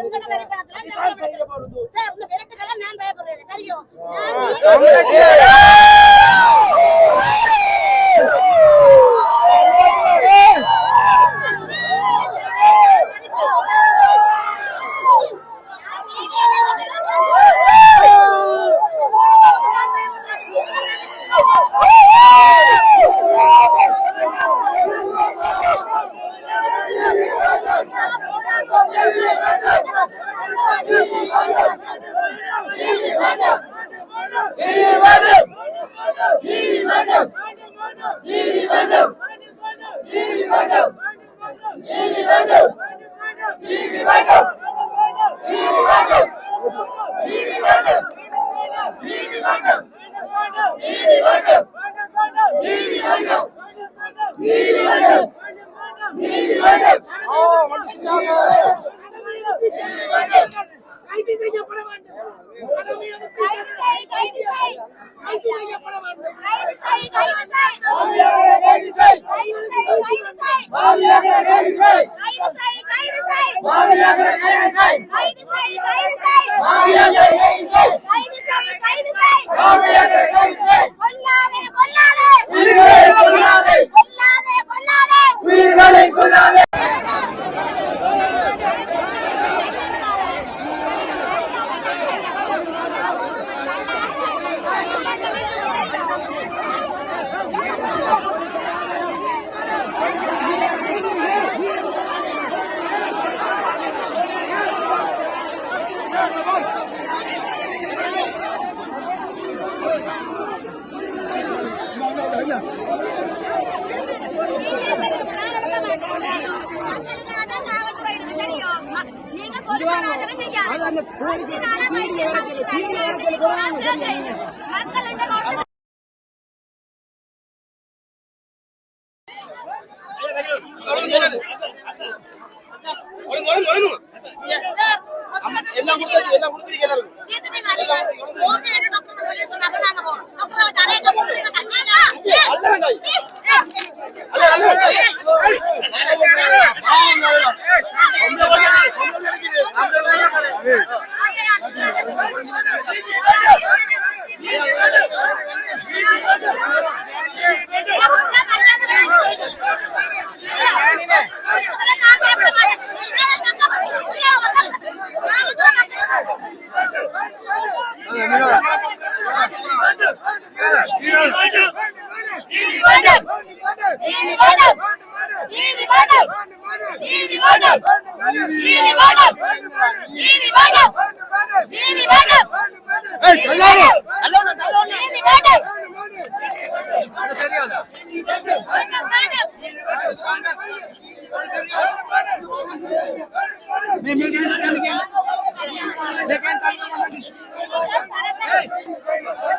எங்கட வரி கொல்லாதே கொல்லாதே. கொல்லாதே. கொல்லாதே நீங்க பொதுவாக செய்யாது மக்கள் இந்த நோட்டு எல்லாம் கொடுத்தாச்சு, எல்லாம் கொடுத்துருக்கீங்க எல்லாருக்கும்.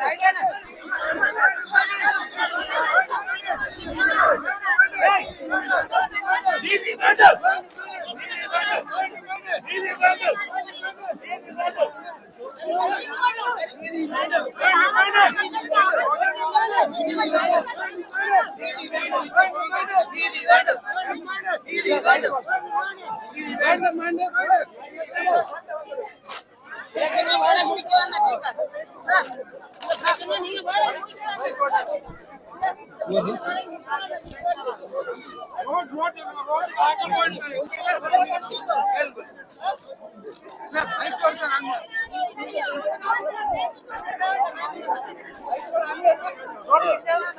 দেখেন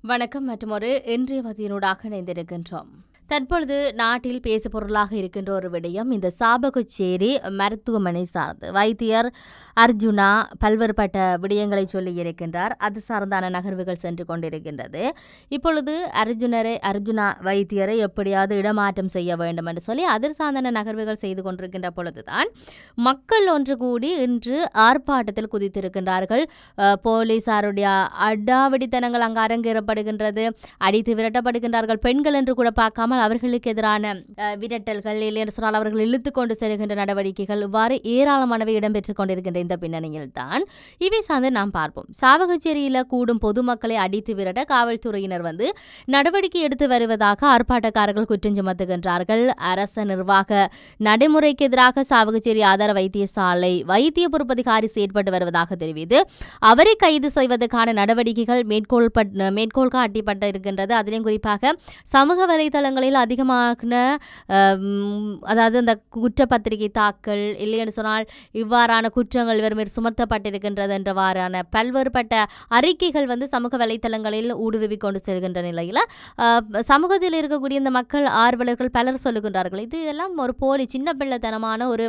வணக்கம் மற்றும் ஒரு இன்றைய வதியனூடாக இணைந்திருக்கின்றோம். தற்பொழுது நாட்டில் பேசுபொருளாக இருக்கின்ற ஒரு விடயம் இந்த சாபகுச்சேரி மருத்துவமனை சார்ந்து. வைத்தியர் அர்ஜுனா பல்வேறுபட்ட விடயங்களை சொல்லி இருக்கின்றார். அது சார்ந்தான நகர்வுகள் சென்று கொண்டிருக்கின்றது. இப்பொழுது அர்ஜுனரை அர்ஜுனா வைத்தியரை எப்படியாவது இடமாற்றம் செய்ய வேண்டும் என்று சொல்லி அதிர் சார்ந்தான நகர்வுகள் செய்து கொண்டிருக்கின்ற பொழுதுதான் மக்கள் ஒன்று கூடி இன்று ஆர்ப்பாட்டத்தில் குதித்திருக்கின்றார்கள். போலீசாருடைய அடாவடித்தனங்கள் அங்கு அரங்கேறப்படுகின்றது. அடித்து விரட்டப்படுகின்றார்கள். பெண்கள் என்று கூட பார்க்காமல் அவர்களுக்கு எதிரான விரட்டல்கள் இல்லை என்று சொன்னால் அவர்கள் இழுத்து கொண்டு செல்கின்ற நடவடிக்கைகள் இவ்வாறு ஏராளமானவை இடம்பெற்றுக் கொண்டிருக்கின்ற இருந்த பின்னணியில் தான். இவை சார்ந்து நாம் பார்ப்போம். சாவகச்சேரியில் கூடும் பொதுமக்களை அடித்து விரட்ட காவல்துறையினர் வந்து நடவடிக்கை எடுத்து வருவதாக ஆர்ப்பாட்டக்காரர்கள் குற்றம் சுமத்துகின்றார்கள். அரச நிர்வாக நடைமுறைக்கு எதிராக சாவகச்சேரி ஆதார வைத்தியசாலை வைத்திய பொறுப்பதிகாரி செயற்பட்டு வருவதாக தெரிவித்து அவரை கைது செய்வதற்கான நடவடிக்கைகள் மேற்கோள் மேற்கோள் காட்டிப்பட்டு இருக்கின்றது. அதிலும் குறிப்பாக சமூக வலைதளங்களில் அதிகமான அதாவது அந்த குற்றப்பத்திரிகை தாக்கல் இல்லைன்னு சொன்னால் இவ்வாறான குற்றங்கள் இவர் மேல் சுமத்தப்பட்டிருக்கின்றது என்றவாறான பல்வேறுபட்ட அறிக்கைகள் வந்து சமூக வலைதளங்களில் ஊடுருவி கொண்டு செல்கின்ற நிலையில் சமூகத்தில் இருக்கக்கூடிய இந்த மக்கள் ஆர்வலர்கள் பலர் சொல்லுகின்றார்கள். இது எல்லாம் ஒரு போலி சின்ன பிள்ளைத்தனமான ஒரு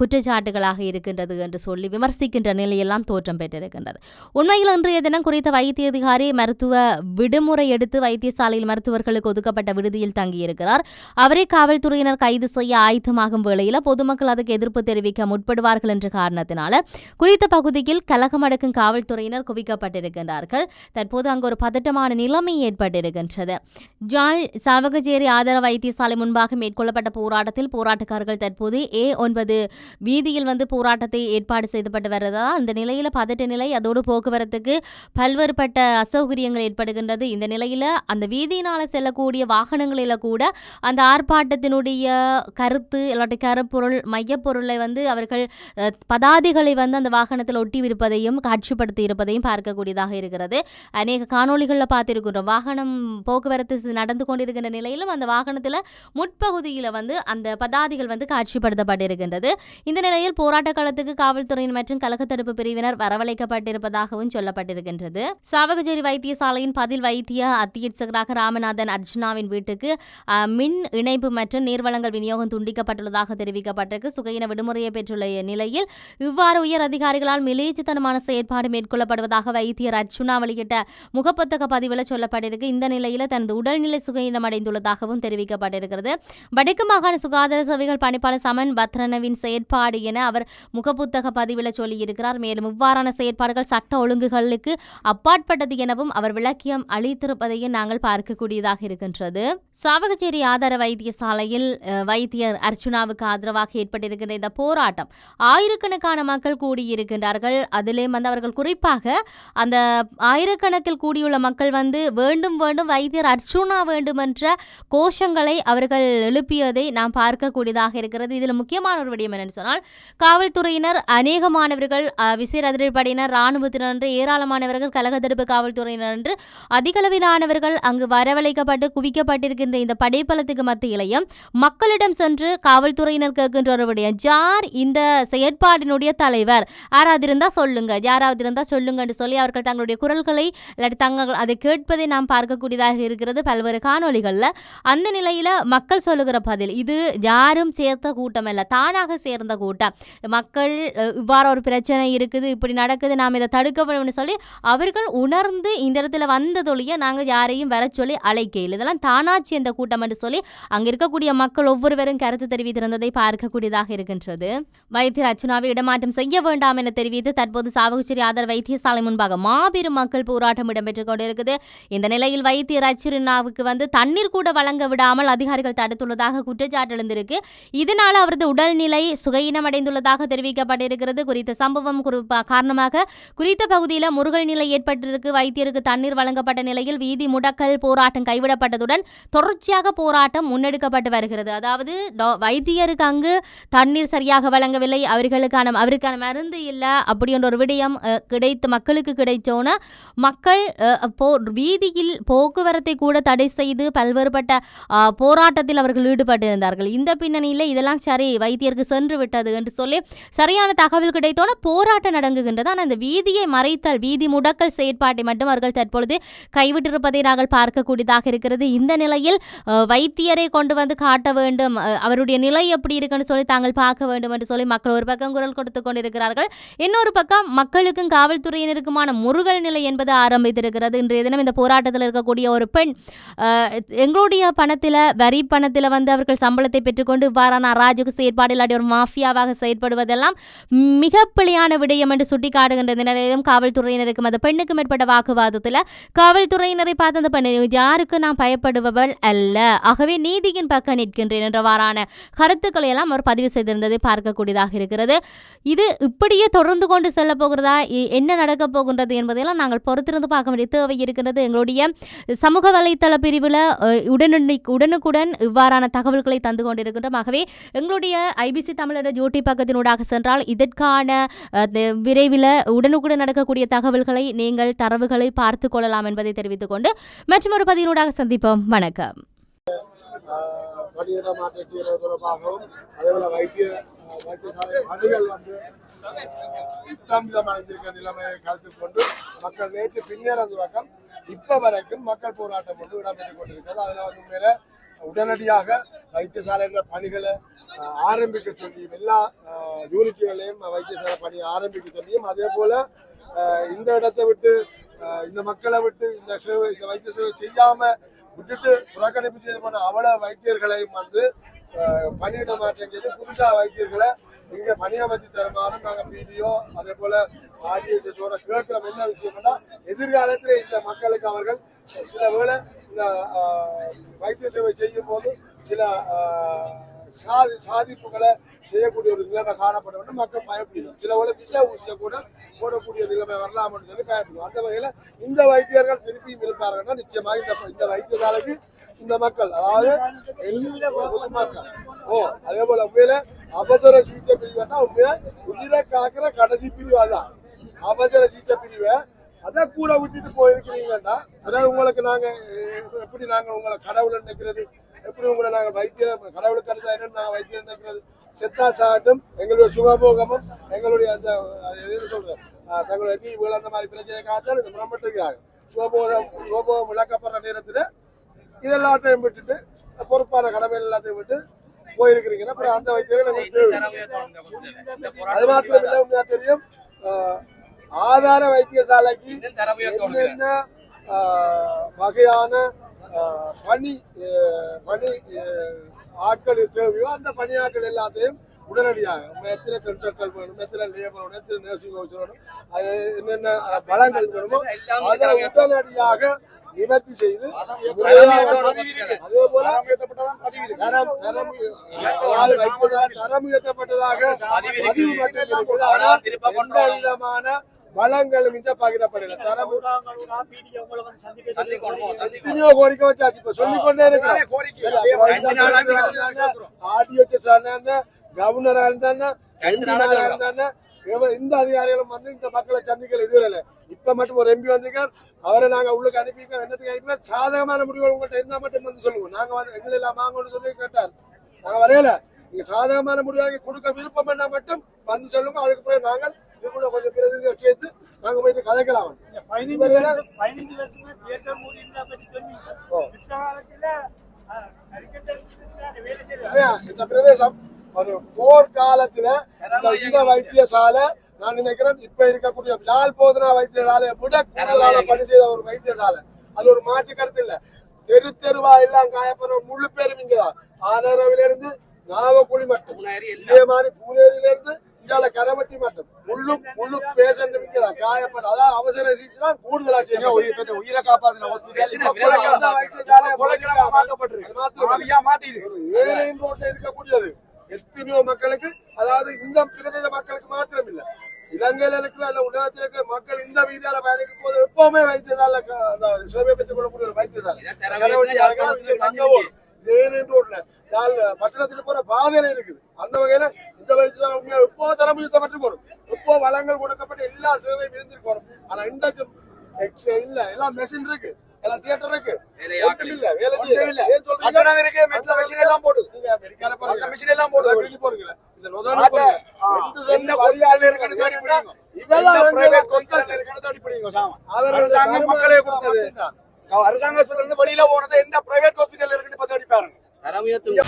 குற்றச்சாட்டுகளாக இருக்கின்றது என்று சொல்லி விமர்சிக்கின்ற நிலையெல்லாம் தோற்றம் பெற்றிருக்கின்றது. உண்மையில் இன்றைய தினம் குறித்த வைத்திய அதிகாரி மருத்துவ விடுமுறை எடுத்து வைத்தியசாலையில் மருத்துவர்களுக்கு ஒதுக்கப்பட்ட விடுதியில் தங்கியிருக்கிறார். அவரை காவல்துறையினர் கைது செய்ய ஆயத்தமாகும் வேளையில் பொதுமக்கள் அதுக்கு எதிர்ப்பு தெரிவிக்க முற்படுவார்கள் என்ற காரணத்தினால் குறித்த பகுதியில் கலகம் அடக்கும் காவல்துறையினர் குவிக்கப்பட்டிருக்கின்றார்கள். தற்போது அங்கு ஒரு பதட்டமான நிலைமை ஏற்பட்டிருக்கின்றது. ஜால் சாவகச்சேரி ஆதார வைத்தியசாலை முன்பாக மேற்கொள்ளப்பட்ட போராட்டத்தில் போராட்டக்காரர்கள் தற்போது ஏ ஒன்பது வீதியில் வந்து போராட்டத்தை ஏற்பாடு செய்யப்பட்டு வருவதா அந்த நிலையில் பதட்ட நிலை அதோடு போக்குவரத்துக்கு பல்வேறுபட்ட அசௌகரியங்கள் ஏற்படுகின்றது. இந்த நிலையில் அந்த வீதியினால செல்லக்கூடிய வாகனங்களில கூட அந்த ஆர்ப்பாட்டத்தினுடைய கருத்து இல்லாட்டி கருப்பொருள் மையப்பொருளை வந்து அவர்கள் அஹ், பதாதைகளை வந்து அந்த வாகனத்தில் ஒட்டி இருப்பதையும் காட்சிப்படுத்தி இருப்பதையும் பார்க்கக்கூடியதாக இருக்கிறது. அநேக காணொலிகளில் பார்த்திருக்கிறோம். வாகனம் போக்குவரத்து நடந்து கொண்டிருக்கின்ற நிலையிலும் அந்த வாகனத்தில் முற்பகுதியில் வந்து அந்த பதாதிகள் வந்து காட்சிப்படுத்தப்பட்டிருக்கின்றது. இந்த நிலையில் போராட்ட காலத்துக்கு காவல்துறையின் மற்றும் கலக தடுப்பு பிரிவினர் வரவழைக்கப்பட்டிருப்பதாகவும் சொல்லப்பட்டிருக்கின்றது. சாவகச்சேரி வைத்தியசாலையின் பதில் வைத்திய அத்தியட்சகராக ராமநாதன் அர்ஜுனாவின் வீட்டுக்கு மின் இணைப்பு மற்றும் நீர்வளங்கள் விநியோகம் துண்டிக்கப்பட்டுள்ளதாக தெரிவிக்கப்பட்டிருக்கு. சுகையின விடுமுறையை பெற்றுள்ள நிலையில் இவ்வாறு உயர் அதிகாரிகளால் மிலேச்சித்தனமான செயற்பாடு மேற்கொள்ளப்படுவதாக வைத்தியர் அர்ச்சுனா வெளியிட்ட முகப்புத்தக பதிவில் சொல்லப்பட்டிருக்கு. இந்த நிலையில் தனது உடல்நிலை சுகையினம் அடைந்துள்ளதாகவும் தெரிவிக்கப்பட்டிருக்கிறது. வடக்கு மாகாண சுகாதார சேவைகள் பணிப்பாளர் சமன் பத்ரனவின் செயற்பாடு என அவர் முகப்புத்தக பதிவில் சொல்லியிருக்கிறார். மேலும் இவ்வாறான செயற்பாடுகள் சட்ட ஒழுங்குகளுக்கு அப்பாற்பட்டது எனவும் அவர் விளக்கியம் அளித்திருப்பதையும் நாங்கள் பார்க்கக்கூடியதாக இருக்கின்றது. சாவகச்சேரி ஆதார வைத்தியசாலையில் வைத்தியர் அர்ச்சுனாவுக்கு ஆதரவாக ஏற்பட்டிருக்கின்ற இந்த போராட்டம் ஆயிரக்கணக்கான மக்கள் கூடியிருக்கின்றார்கள். அதிலே வந்து அவர்கள் குறிப்பாக அந்த ஆயிரக்கணக்கில் கூடியுள்ள மக்கள் வந்து வேண்டும் வேண்டும் வைத்தியர் அர்ச்சுனா வேண்டும் என்ற கோஷங்களை அவர்கள் எழுப்பியதை நாம் பார்க்கக்கூடியதாக இருக்கிறது. இதில் முக்கியமான ஒரு விடயம் என்னன்னு சொன்னால் காவல்துறையினர் அநேகமானவர்கள் அஹ், விசேட அதிரடிப்படையினர் இராணுவத்தினர் என்று ஏராளமானவர்கள் கழக தடுப்பு காவல்துறையினர் என்று அதிகளவிலானவர்கள் அங்கு வரவழைக்கப்பட்டு குவிக்கப்பட்டிருக்கின்ற இந்த படைப்பலத்துக்கு மத்தியிலையும் மக்களிடம் சென்று காவல்துறையினர் கேட்கின்ற ஒரு விடயம். ஜார் இந்த செயற்பாட்டினுடைய தலைவர். யாராவது இருந்தால் சொல்லுங்க. யாராவது இருந்தால் சொல்லுங்கன்னு சொல்லி அவர்கள் தங்களுடைய குரல்களை இல்லாட்டி தங்கள் அதை கேட்பதை நாம் பார்க்கக்கூடியதாக இருக்கிறது பல்வேறு காணொலிகளில் அந்த நிலையில் மக்கள் சொல்லுகிற பதில் இது யாரும் சேர்த்த கூட்டம் இல்லை தானாக சேர்ந்த கூட்டம். மக்கள் இவ்வாறு ஒரு பிரச்சனை இருக்குது இப்படி நடக்குது நாம் இதை தடுக்க வேணும்னு சொல்லி அவர்கள் உணர்ந்து இந்த இடத்துல வந்ததொழிய நாங்கள் யாரையும் வர சொல்லி அழைக்கையில் இதெல்லாம் தானாச்சு இந்த கூட்டம் என்று சொல்லி அங்கே இருக்கக்கூடிய மக்கள் ஒவ்வொருவரும் கருத்து தெரிவித்திருந்ததை பார்க்கக்கூடியதாக இருக்கின்றது. வைத்திய அர்ச்சுனாவை இடமாற்றம் செய்ய வேண்டாம் என தெரிவித்து தற்போது சாவகச்சேரி ஆதார் வைத்தியசாலை முன்பாக மாபெரும் மக்கள் போராட்டம் இடம்பெற்றுக் கொண்டிருக்குது. இந்த நிலையில் வைத்தியர் அர்ச்சுனாவுக்கு வந்து தண்ணீர் கூட வழங்க விடாமல் அதிகாரிகள் தடுத்துள்ளதாக குற்றச்சாட்டு எழுந்திருக்கு. இதனால் அவரது உடல்நிலை சுகையினமடைந்துள்ளதாக தெரிவிக்கப்பட்டிருக்கிறது. குறித்த சம்பவம் காரணமாக குறித்த பகுதியில் முருகல் நிலை ஏற்பட்டிருக்கு. வைத்தியருக்கு தண்ணீர் வழங்கப்பட்ட நிலையில் வீதி முடக்கல் போராட்டம் கைவிடப்பட்டதுடன் தொடர்ச்சியாக போராட்டம் முன்னெடுக்கப்பட்டு வருகிறது. அதாவது வைத்தியருக்கு அங்கு தண்ணீர் சரியாக வழங்கவில்லை. அவர்களுக்கான அவருக்கான மருந்து இல்லை அப்படின்ற ஒரு விடயம் கிடைத்து மக்களுக்கு கிடைத்தோன்னு மக்கள் போ வீதியில் போக்குவரத்தை கூட தடை செய்து பல்வேறுபட்ட போராட்டத்தில் அவர்கள் ஈடுபட்டிருந்தார்கள். இந்த பின்னணியில் இதெல்லாம் சரி வைத்தியருக்கு சென்று விட்டது என்று சொல்லி சரியான தகவல் கிடைத்தோன்னு போராட்டம் நடங்குகின்றது. ஆனால் இந்த வீதியை மறைத்தல் வீதி முடக்கல் செயற்பாட்டை மட்டும் அவர்கள் தற்பொழுது கைவிட்டிருப்பதை நாங்கள் பார்க்கக்கூடியதாக இருக்கிறது. இந்த நிலையில் வைத்தியரை கொண்டு வந்து காட்ட வேண்டும் அவருடைய நிலை எப்படி இருக்குன்னு சொல்லி தாங்கள் பார்க்க வேண்டும் என்று சொல்லி மக்கள் ஒரு பக்கம் குரல் கொடுத்து கொண்டிருக்கிறார்கள். இன்னொரு பக்கம் மக்களுக்கும் காவல்துறையினருக்குமான முருகல் நிலை என்பது ஆரம்பித்திருக்கிறது. இன்றைய தினம் இந்த போராட்டத்தில் இருக்கக்கூடிய ஒரு பெண் எங்களுடைய பணத்தில் வரி பணத்தில் வந்து அவர்கள் சம்பளத்தை பெற்றுக்கொண்டு இவ்வாறான அராஜக செயற்பாடு இல்லாட்டி ஒரு மாஃபியாவாக செயற்படுவதெல்லாம் மிக பிழையான விடயம் என்று சுட்டிக்காட்டுகின்ற நிலையிலும் காவல்துறையினருக்கும் அந்த பெண்ணுக்கும் மேற்பட்ட வாக்குவாதத்தில் காவல்துறையினரை பார்த்து அந்த பெண் யாருக்கு நான் பயப்படுபவள் அல்ல. ஆகவே நீதியின் பக்கம் நிற்கின்றேன் என்றவாறான கருத்துக்களை எல்லாம் அவர் பதிவு செய்திருந்ததை பார்க்கக்கூடியதாக இருக்கிறது. இது இப்படியே தொடர்ந்து கொண்டு செல்ல போகிறதா? என்ன நடக்க போகின்றது என்பதையெல்லாம் நாங்கள் பொறுத்திருந்து பார்க்க வேண்டிய தேவை இருக்கின்றது எங்களுடைய சமூக வலைத்தள பிரிவில் உடனடி உடனுக்குடன் இவ்வாறான தகவல்களை தந்து கொண்டிருக்கின்றோம். ஆகவே எங்களுடைய ஐபிசி தமிழர் ஜோட்டி பக்கத்தினூடாக சென்றால் இதற்கான விரைவில் உடனுக்குடன் நடக்கக்கூடிய தகவல்களை நீங்கள் தரவுகளை பார்த்து கொள்ளலாம் என்பதை தெரிவித்துக் கொண்டு மற்றொரு பதிவினூடாக சந்திப்போம். வணக்கம். பணியிட மாற்ற செய்வது தொடர்பாகவும் அதேபோல வைத்திய வைத்தியசாலை பணிகள் வந்து ஸ்தம்பிதம் அடைந்திருக்கிற நிலைமையை கருத்தில் கொண்டு மக்கள் நேற்று பின்னேற துவக்கம் இப்ப வரைக்கும் மக்கள் போராட்டம் ஒன்று இடம்பெற்றுக் கொண்டிருக்கிறது. அதுல வந்து உண்மையில உடனடியாக வைத்தியசாலைன்ற பணிகளை ஆரம்பிக்க சொல்லியும் எல்லா யூனிட்டுகளையும் வைத்தியசாலை பணியை ஆரம்பிக்க சொல்லியும் அதே போல இந்த இடத்தை விட்டு இந்த மக்களை விட்டு இந்த சேவை இந்த வைத்திய சேவை செய்யாம விட்டுட்டு புறக்கணிப்பு செய்து போன அவ்வளவு வைத்தியர்களையும் வந்து பணியிட மாற்றம் செய்து புதுசா வைத்தியர்களை இங்க பணியமர்த்தி தருமாறும் நாங்க பிடிஓ அதே போல ஆடியன்ஸோட கேட்கிறோம். என்ன விஷயம்னா எதிர்காலத்துல இந்த மக்களுக்கு அவர்கள் சில வேளை இந்த வைத்திய சேவை செய்யும் போது சில சாதி சாதிப்புகளை செய்யக்கூடிய ஒரு நிலைமை காணப்படும் மக்கள் பயப்படணும் சில உள்ள விசா ஊசியை கூட போடக்கூடிய நிலைமை வரலாம்னு சொல்லி பயப்படும் அந்த வகையில இந்த வைத்தியர்கள் திருப்பியும் இருப்பார்கள்னா நிச்சயமாக இந்த இந்த வைத்தியசாலைக்கு இந்த மக்கள் அதாவது எல்லா பொதுமக்கள். ஓ அதே போல உண்மையில அவசர சிகிச்சை பிரிவுன்னா உண்மையில உயிரை காக்குற கடைசி பிரிவு அதான் அவசர சிகிச்சை பிரிவை அதை கூட விட்டுட்டு போயிருக்கிறீங்கன்னா அதாவது உங்களுக்கு நாங்க எப்படி நாங்க உங்களை கடவுள் நினைக்கிறது? எப்படி உங்களை நாங்க வைத்தியர் கடவுளுக்கு அடுத்த என்னன்னு நாங்க வைத்தியர் நினைக்கிறது செத்தா சாட்டும் எங்களுடைய சுகபோகமும் எங்களுடைய அந்த என்ன சொல்றேன் தங்களுடைய தீவுகள் அந்த மாதிரி பிரச்சனைக்காகத்தான் இந்த முரம்பட்டுகிறாங்க சுகபோகம் சுகபோகம் விளக்கப்படுற நேரத்துல இதெல்லாத்தையும் விட்டுட்டு பொறுப்பான கடமை எல்லாத்தையும் விட்டு போயிருக்கிறீங்கன்னா அப்புறம் அந்த வைத்தியர்கள் எங்களுக்கு தேவை. அது மாத்திரம் இல்ல உண்மையா தெரியும். ஆதார வைத்தியசாலைக்கு என்னென்ன வகையான பணி பணி ஆட்கள் தேவையோ அந்த பணியாட்கள் எல்லாத்தையும் உடனடியாக நம்ம எத்தனை கன்ஸ்ட்ரக்டர் வேணும் எத்தனை லேபர் வேணும் எத்தனை நர்சிங் ஹவுஸ் வேணும் அது என்னென்ன ஆஹ், பலங்கள் வேணுமோ அதை உடனடியாக நிவர்த்தி செய்து அதே போல தரம் தரம் அதாவது தரம் உயர்த்தப்பட்டதாக பதிவு மட்டும் இருக்குது ஆனால் எந்த விதமான வளங்களும் இந்த பகிரப்படல. தரம் எத்தனையோ கோரிக்கை வச்சாச்சு. இப்ப சொல்லிக்கொண்டே இருக்கிறோம். ஆடியோச்சு சார் கவர்னரா இருந்தானே எம்பினாரா இருந்தானே இவ- இந்த அதிகாரிகளும் வந்து இந்த மக்களை சந்திக்கல இதுவரை இப்ப மட்டும் ஒரு எம்பி வந்திருக்கார். அவரை நாங்க உள்ளுக்கு அனுப்பிக்க என்னத்துக்கு அனுப்பினா சாதகமான முடிவுகள் உங்கள்கிட்ட இருந்தா மட்டும் வந்து சொல்லுவோம். நாங்க வந்து எங்களை எல்லாம் வாங்கன்னு சொல்லி கேட்டார். நாங்க வரையல. நீங்க சாதகமான முடிவாக கொடுக்க விருப்பம் என்ன மட்டும் வந்து சொல்லுங்க. அதுக்கு பிறகு நாங்கள் இது கூட கொஞ்சம் பிரதிநிதிகள் சேர்த்து நாங்க போயிட்டு கதைக்கலாம் பதினஞ்சு வருஷம் பதினஞ்சு வருஷமா தியேட்டர் மூடி இருந்தா பத்தி சொன்னீங்க. ஓ. இந்த காலத்துல பிரதேசம் ஒரு போர்க்காலத்துல இந்த இந்த வைத்தியசாலை நான் நினைக்கிறேன் இப்ப இருக்கக்கூடிய யாழ் போதனா வைத்தியசாலையை விட கூடுதலான பணி செய்த ஒரு வைத்தியசாலை. அது ஒரு மாற்று கருத்து இல்ல. தெரு தெருவா எல்லாம் காயப்படுற முழு பேரும் இங்கதான். ஆனரவில இருந்து நாவக்குழி மட்டும். இதே மாதிரி பூனேரியில இருந்து இந்தியால கரவட்டி மட்டும். முள்ளு முள்ளு பேஷண்ட் காயப்பட்ட. அதாவது அவசர சிகிச்சை தான் கூடுதலா செய்யணும் உயிரை காப்பாத்தின அந்த வைத்தியசாலையை பாதிக்காம அது மாத்திரம் இல்ல. ஒரு ஏழையின் ரோட்ல இருக்கக்கூடியது. எத்தனையோ மக்களுக்கு அதாவது இந்த பிரதேச மக்களுக்கு மாத்திரம் இல்ல. இலங்கையில இருக்கிற இல்ல உலகத்தில் இருக்கிற மக்கள் இந்த வீதியால பயணிக்கும் போது எப்பவுமே வைத்தியசாலை சேவை பெற்றுக் கொள்ளக்கூடிய ஒரு வைத்தியசாலை. ரோட்ல யாழ் பட்டணத்துக்கு போற பாதையில இருக்குது அந்த வகையில இந்த உண்மையா எப்போ தரம் உயர்த்தப்பட்டு போறோம் எப்போ வளங்கள் கொடுக்கப்பட்டு எல்லா சேவையும் இருந்திருக்கணும் ஆனா இன்றைக்கு இல்ல எல்லாம் மெஷின் இருக்கு எல்லாம் தியேட்டர் இருக்கு ஒன்றும் இல்ல வேலை செய்யல ஏன் சொல்றீங்க மெஷின் எல்லாம் போடு. நீங்க பாருங்க. அந்த machine எல்லாம் போடு. கிள்ளி போறீங்களா? இந்த நொதானு போறீங்க. ரெண்டு hospital இருக்குது. இருக்குன்னு தேடி. இவெல்லாம் இருக்குன்னு பிடிங்க, சாமா. அவர்களுடைய அரசாங்கம் மக்களே கொடுத்தது. அரசாங்க வெளியில போனது எந்த பிரைவேட் caminho.